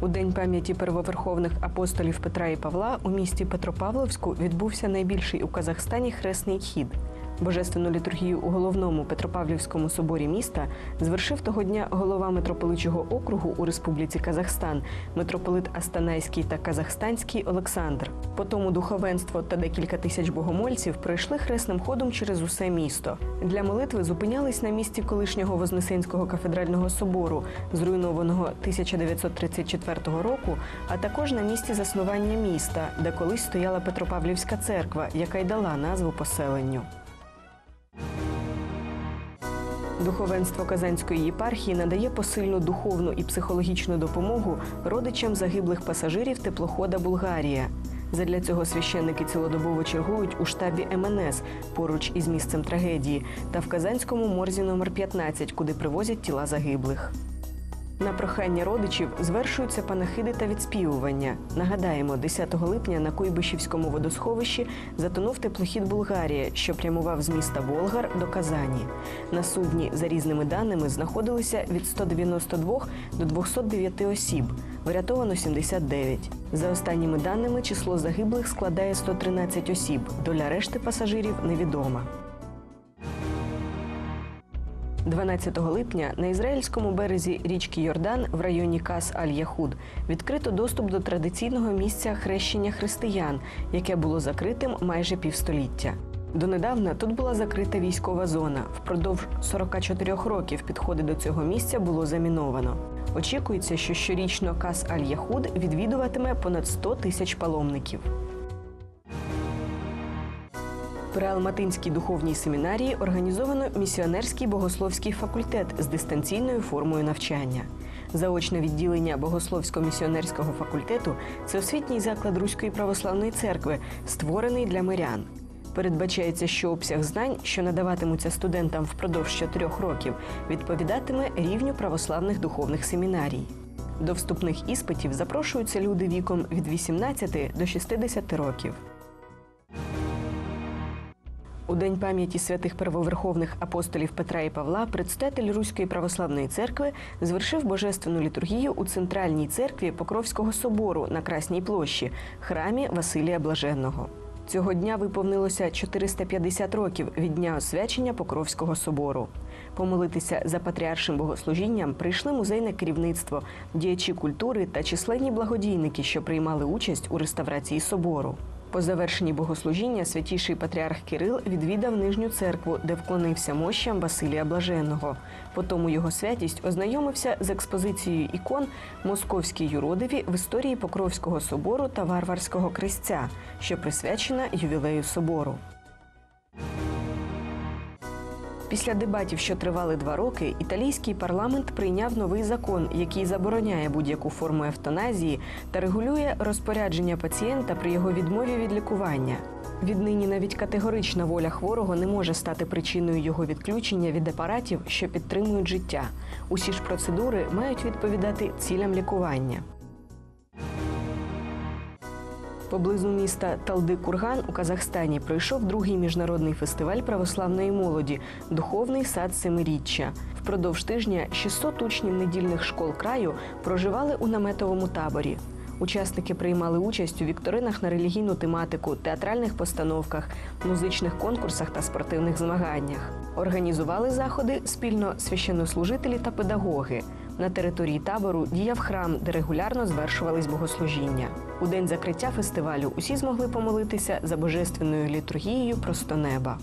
У день пам'яті первоверховних апостолів Петра і Павла у місті Петропавловську відбувся найбільший у Казахстані хресний хід. Божественну літургію у головному Петропавлівському соборі міста звершив того дня голова митрополичого округу у Республіці Казахстан, митрополит Астанайський та Казахстанський Олександр. Потому духовенство та декілька тисяч богомольців пройшли хресним ходом через усе місто. Для молитви зупинялись на місці колишнього Вознесенського кафедрального собору, зруйнованого 1934 року, а також на місці заснування міста, де колись стояла Петропавлівська церква, яка й дала назву поселенню. Духовенство Казанської єпархії надає посильну духовну і психологічну допомогу родичам загиблих пасажирів теплохода Булгарія. Задля цього священники цілодобово чергують у штабі МНС поруч із місцем трагедії та в Казанському морзі номер 15, куди привозять тіла загиблих. На прохання родичів звершуються панахиди та відспівування. Нагадаємо, 10 липня на Куйбишівському водосховищі затонув теплохід Булгарія, що прямував з міста Болгар до Казані. На судні, за різними даними, знаходилися від 192 до 209 осіб. Врятовано 79. За останніми даними, число загиблих складає 113 осіб. Доля решти пасажирів невідома. 12 липня на ізраїльському березі річки Йордан в районі Кас Аль-Яхуд відкрито доступ до традиційного місця хрещення християн, яке було закритим майже півстоліття. Донедавна тут була закрита військова зона. Впродовж 44 років підходи до цього місця було заміновано. Очікується, що щорічно Кас Аль-Яхуд відвідуватиме понад 100 тисяч паломників. При Алматинській духовній семінарії організовано місіонерський богословський факультет з дистанційною формою навчання. Заочне відділення богословсько-місіонерського факультету це освітній заклад Руської православної церкви, створений для мирян. Передбачається, що обсяг знань, що надаватимуться студентам впродовж чотирьох років, відповідатиме рівню православних духовних семінарій. До вступних іспитів запрошуються люди віком від 18 до 60 років. У день пам'яті святих первоверховних апостолів Петра і Павла предстатель Руської православної церкви звершив божественну літургію у центральній церкві Покровського собору на Красній площі, храмі Василія Блаженного. Цього дня виповнилося 450 років від дня освячення Покровського собору. Помолитися за патріаршим богослужінням прийшли музейне керівництво, діячі культури та численні благодійники, що приймали участь у реставрації собору. По завершенні богослужіння святіший патріарх Кирил відвідав нижню церкву, де вклонився мощам Василія Блаженного. Потому його святість ознайомився з експозицією ікон Московській юродиві в історії Покровського собору та Варварського крестця, що присвячена ювілею собору. Після дебатів, що тривали два роки, італійський парламент прийняв новий закон, який забороняє будь-яку форму евтаназії та регулює розпорядження пацієнта при його відмові від лікування. Віднині навіть категорична воля хворого не може стати причиною його відключення від апаратів, що підтримують життя. Усі ж процедури мають відповідати цілям лікування. Поблизу міста Талди-Курган у Казахстані пройшов другий міжнародний фестиваль православної молоді Духовний сад Семиріччя. Впродовж тижня 600 учнів недільних школ краю проживали у наметовому таборі. Учасники приймали участь у вікторинах на релігійну тематику, театральних постановках, музичних конкурсах та спортивних змаганнях. Організували заходи спільно священнослужителі та педагоги. На території табору діяв храм, де регулярно звершувались богослужіння. У день закриття фестивалю усі змогли помолитися за божественною літургією просто неба.